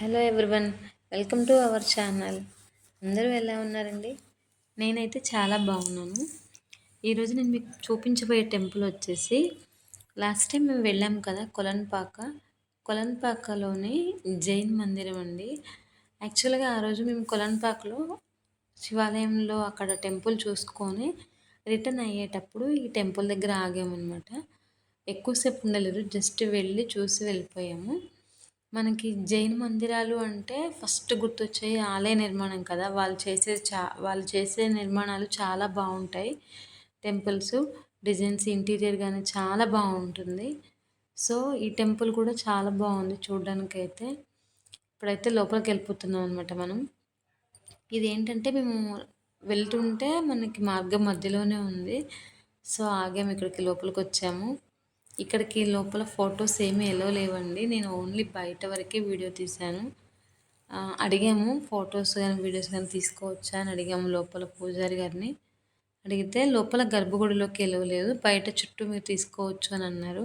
Hello everyone welcome to our channel. అందరూ ఎలా ఉన్నారండి? నేనైతే చాలా బాగున్నాను. ఈరోజు నేను మీకు చూపించబోయే టెంపుల్ వచ్చేసి లాస్ట్ టైం మేము వెళ్ళాం కదా కొలన్పాక. కొలన్పాకలోని జైన్ మందిరం అండి. యాక్చువల్గా ఆ రోజు మేము కొలన్పాకలో శివాలయంలో అక్కడ టెంపుల్ చూసుకొని రిటర్న్ అయ్యేటప్పుడు ఈ టెంపుల్ దగ్గర ఆగామన్నమాట. ఎక్కువసేపు ఉండలేదు జస్ట్ వెళ్ళి చూసి వెళ్ళిపోయాము. మనకి జైన్ మందిరాలు అంటే ఫస్ట్ గుర్తొచ్చే ఆలయ నిర్మాణం కదా. వాళ్ళు చేసే చా వాళ్ళు చేసే నిర్మాణాలు చాలా బాగుంటాయి. టెంపుల్స్ డిజైన్స్ ఇంటీరియర్ కానీ చాలా బాగుంటుంది. సో ఈ టెంపుల్ కూడా చాలా బాగుంది చూడడానికి అయితే ఇప్పుడైతే లోపలికి వెళ్ళిపోతున్నాం అనమాట మనం. ఇది ఏంటంటే మేము వెళ్తుంటే మనకి మార్గం మధ్యలోనే ఉంది. సో ఆగాము ఇక్కడికి లోపలికి వచ్చాము ఇక్కడికి లోపల ఫొటోస్ ఏమీ ఎలో లేవండి. నేను ఓన్లీ బయట వరకే వీడియో తీశాను. అడిగాము ఫొటోస్ కానీ వీడియోస్ కానీ తీసుకోవచ్చా? అని అడిగాము లోపల పూజారి గారిని. అడిగితే లోపల గర్భగుడిలోకి వెళ్ళలేదు బయట చుట్టూ మీరు తీసుకోవచ్చు అని అన్నారు.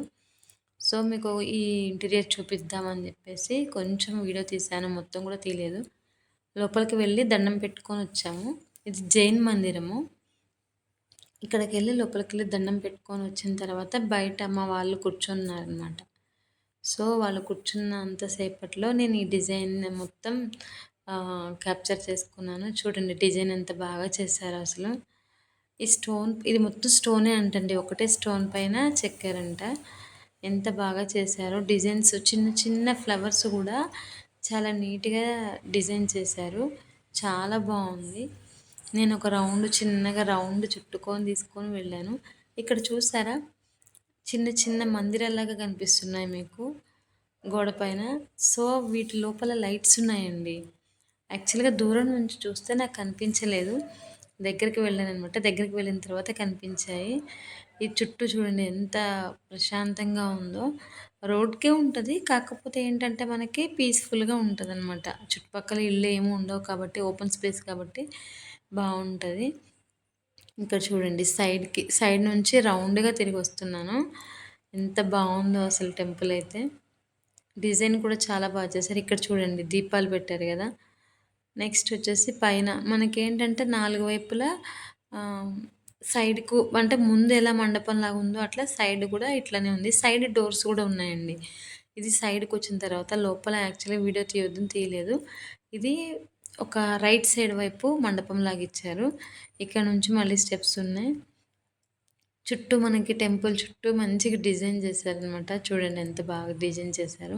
సో మీకు ఈ ఇంటీరియర్ చూపిద్దామని చెప్పేసి కొంచెం వీడియో తీశాను మొత్తం కూడా తీయలేదు. లోపలికి వెళ్ళి దండం పెట్టుకొని వచ్చాము. ఇది జైన్ మందిరము. ఇక్కడికి వెళ్ళి లోపలికి వెళ్ళి దండం పెట్టుకొని వచ్చిన తర్వాత బయట మా వాళ్ళు కూర్చున్నారనమాట సో వాళ్ళు కూర్చున్నంతసేపట్లో నేను ఈ డిజైన్ మొత్తం క్యాప్చర్ చేసుకున్నాను. చూడండి డిజైన్ ఎంత బాగా చేశారు అసలు. ఈ స్టోన్ ఇది మొత్తం స్టోనే అంటండి. ఒకటే స్టోన్ పైన చెక్కారంట. ఎంత బాగా చేశారో. డిజైన్స్ చిన్న చిన్న ఫ్లవర్స్ కూడా చాలా నీట్గా డిజైన్ చేశారు. చాలా బాగుంది. నేను ఒక రౌండ్ చిన్నగా రౌండ్ చుట్టుకొని తీసుకొని వెళ్ళాను. ఇక్కడ చూసారా? చిన్న చిన్న మందిరాలాగా కనిపిస్తున్నాయి మీకు గోడ పైన. సో వీటి లోపల లైట్స్ ఉన్నాయండి. యాక్చువల్గా దూరం నుంచి చూస్తే నాకు కనిపించలేదు దగ్గరికి వెళ్ళాను అనమాట దగ్గరికి వెళ్ళిన తర్వాత కనిపించాయి. ఈ చుట్టూ చూడండి ఎంత ప్రశాంతంగా ఉందో. రోడ్కే ఉంటుంది. కాకపోతే ఏంటంటే మనకి పీస్ఫుల్గా ఉంటుంది అనమాట చుట్టుపక్కల ఇల్లు ఏమి ఉండవు కాబట్టి ఓపెన్ స్పేస్ కాబట్టి. బాగుంటుంది. ఇక్కడ చూడండి సైడ్కి సైడ్ నుంచి రౌండ్గా తిరిగి వస్తున్నాను. ఎంత బాగుందో అసలు టెంపుల్ అయితే. డిజైన్ కూడా చాలా బాగా చేశారు. ఇక్కడ చూడండి దీపాలు పెట్టారు కదా. నెక్స్ట్ వచ్చేసి పైన మనకేంటంటే నాలుగు వైపులా సైడ్కు అంటే ముందు ఎలా మండపం లాగా ఉందో అట్లా సైడ్ కూడా ఇట్లానే ఉంది. సైడ్ డోర్స్ కూడా ఉన్నాయండి. ఇది సైడ్కి వచ్చిన తర్వాత లోపల యాక్చువల్లీ వీడియో తీయొద్దని తీయలేదు. ఇది ఒక రైట్ సైడ్ వైపు మండపం లాగా ఇచ్చారు ఇక్కడ నుంచి మళ్ళీ స్టెప్స్ ఉన్నాయి. చుట్టూ మనకి టెంపుల్ చుట్టూ మంచిగా డిజైన్ చేశారనమాట చూడండి ఎంత బాగా డిజైన్ చేశారు.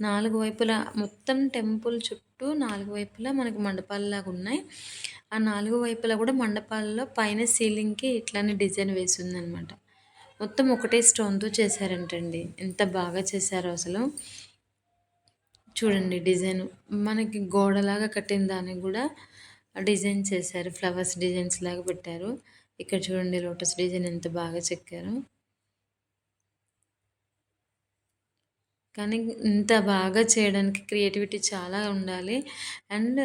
నాలుగు వైపులా మొత్తం టెంపుల్ చుట్టూ నాలుగు వైపులా మనకి మండపాలలాగా ఉన్నాయి. ఆ నాలుగు వైపులా కూడా మండపాలలో పైన సీలింగ్కి ఇట్లానే డిజైన్ వేసిందనమాట మొత్తం ఒకటే స్టోన్తో చేశారంటండి. ఎంత బాగా చేశారో అసలు. చూడండి డిజైన్. మనకి గోడలాగా కట్టిన దానికి కూడా డిజైన్ చేశారు. ఫ్లవర్స్ డిజైన్స్ లాగా పెట్టారు. ఇక్కడ చూడండి లోటస్ డిజైన్ ఎంత బాగా చెక్కారు. కానీ ఇంత బాగా చేయడానికి క్రియేటివిటీ చాలా ఉండాలి. అండ్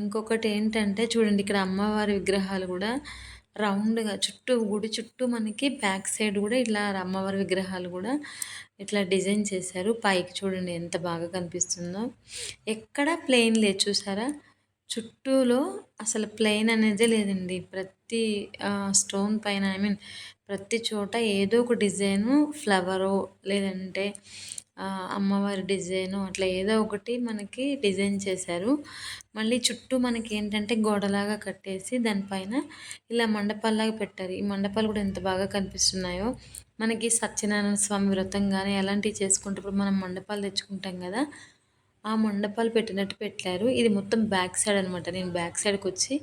ఇంకొకటి ఏంటంటే చూడండి ఇక్కడ అమ్మవారి విగ్రహాలు కూడా రౌండ్గా చుట్టూ గుడి చుట్టూ మనకి బ్యాక్ సైడ్ కూడా ఇట్లా అమ్మవారి విగ్రహాలు కూడా ఇట్లా డిజైన్ చేశారు. పైకి చూడండి ఎంత బాగా కనిపిస్తుందో. ఎక్కడ ప్లెయిన్ లేదు చూసారా? చుట్టూలో అసలు ప్లెయిన్ అనేది లేదండి. ప్రతి స్టోన్ పైన ఐ మీన్ ప్రతి చోట ఏదో ఒక డిజైను ఫ్లవరు లేదంటే అమ్మవారి డిజైను అట్లా ఏదో ఒకటి మనకి డిజైన్ చేశారు. మళ్ళీ చుట్టూ మనకి ఏంటంటే గోడలాగా కట్టేసి దానిపైన ఇలా మండపాల్లాగా పెట్టారు. ఈ మండపాలు కూడా ఎంత బాగా కనిపిస్తున్నాయో. మనకి సత్యనారాయణ స్వామి వ్రతం కానీ అలాంటివి చేసుకుంటప్పుడు మనం మండపాలు తెచ్చుకుంటాం కదా ఆ మండపాలు పెట్టినట్టు పెట్టారు. ఇది మొత్తం బ్యాక్ సైడ్ అనమాట నేను బ్యాక్ సైడ్కి వచ్చి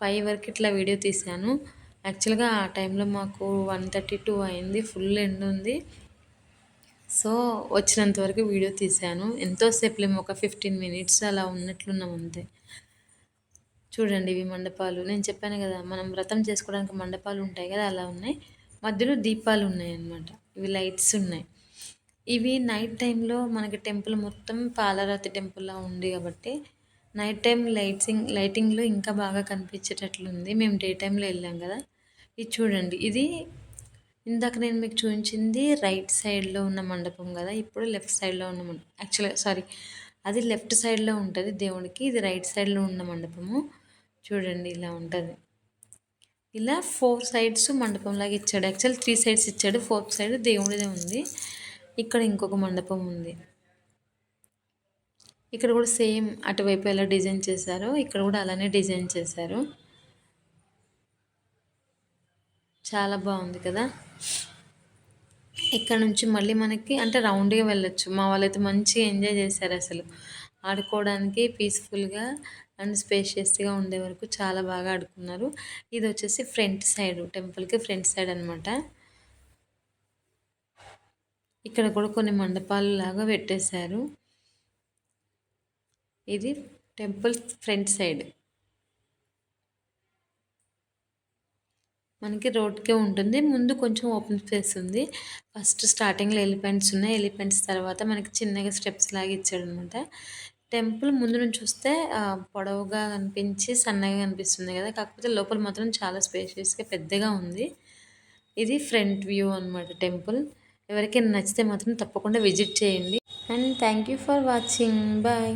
పై వరకు ఇట్లా వీడియో తీశాను. యాక్చువల్గా ఆ టైంలో మాకు వన్ థర్టీ టూ అయింది. ఫుల్ ఎండ్ ఉంది. సో వచ్చినంత వరకు వీడియో తీశాను. ఎంతోసేపులేమో ఒక ఫిఫ్టీన్ మినిట్స్ అలా ఉన్నట్లున్నాం అంతే. చూడండి ఇవి మండపాలు. నేను చెప్పాను కదా మనం వ్రతం చేసుకోవడానికి మండపాలు ఉంటాయి కదా అలా ఉన్నాయి. మధ్యలో దీపాలు ఉన్నాయి అన్నమాట ఇవి లైట్స్ ఉన్నాయి. ఇవి నైట్ టైంలో మనకి టెంపుల్ మొత్తం పాలరాతి టెంపుల్లా ఉంది కాబట్టి నైట్ టైం లైట్సింగ్ లైటింగ్లో ఇంకా బాగా కనిపించేటట్లుంది. మేము డే టైంలో వెళ్ళాం కదా. ఇది చూడండి ఇది ఇందాక నేను మీకు చూపించింది రైట్ సైడ్లో ఉన్న మండపం కదా ఇప్పుడు లెఫ్ట్ సైడ్లో ఉన్న మండపం యాక్చువల్గా సారీ అది లెఫ్ట్ సైడ్లో ఉంటుంది దేవుడికి ఇది రైట్ సైడ్లో ఉన్న మండపము. చూడండి ఇలా ఉంటుంది. ఇలా ఫోర్ సైడ్స్ మండపం లాగా ఇచ్చాడు. యాక్చువల్ త్రీ సైడ్స్ ఇచ్చాడు ఫోర్త్ సైడ్ దేవుడిదే ఉంది. ఇక్కడ ఇంకొక మండపం ఉంది. ఇక్కడ కూడా సేమ్ అటువైపు ఎలా డిజైన్ చేశారో ఇక్కడ కూడా అలానే డిజైన్ చేశారు. చాలా బాగుంది కదా. ఇక్కడ నుంచి మళ్ళీ మనకి అంటే రౌండ్గా వెళ్ళొచ్చు. మా వాళ్ళైతే మంచిగా ఎంజాయ్ చేశారు అసలు. ఆడుకోవడానికి పీస్ఫుల్గా అండ్ స్పేషియస్గా ఉండే వరకు చాలా బాగా ఆడుకున్నారు. ఇది వచ్చేసి ఫ్రంట్ సైడ్ టెంపుల్కి ఫ్రంట్ సైడ్ అనమాట ఇక్కడ కూడా కొన్ని మండపాలు లాగా పెట్టేశారు. ఇది టెంపుల్ ఫ్రంట్ సైడ్ మనకి రోడ్కే ఉంటుంది. ముందు కొంచెం ఓపెన్ స్పేస్ ఉంది. ఫస్ట్ స్టార్టింగ్లో ఎలిఫెంట్స్ ఉన్నాయి. ఎలిఫెంట్స్ తర్వాత మనకి చిన్నగా స్టెప్స్ లాగా ఇచ్చాడు అనమాట టెంపుల్ ముందు నుంచి చూస్తే పొడవుగా కనిపించి సన్నగా కనిపిస్తుంది కదా. కాకపోతే లోపల మాత్రం చాలా స్పేషియస్గా పెద్దగా ఉంది. ఇది ఫ్రంట్ వ్యూ అనమాట టెంపుల్. ఎవరికైనా నచ్చితే మాత్రం తప్పకుండా విజిట్ చేయండి. And thank you for watching. Bye.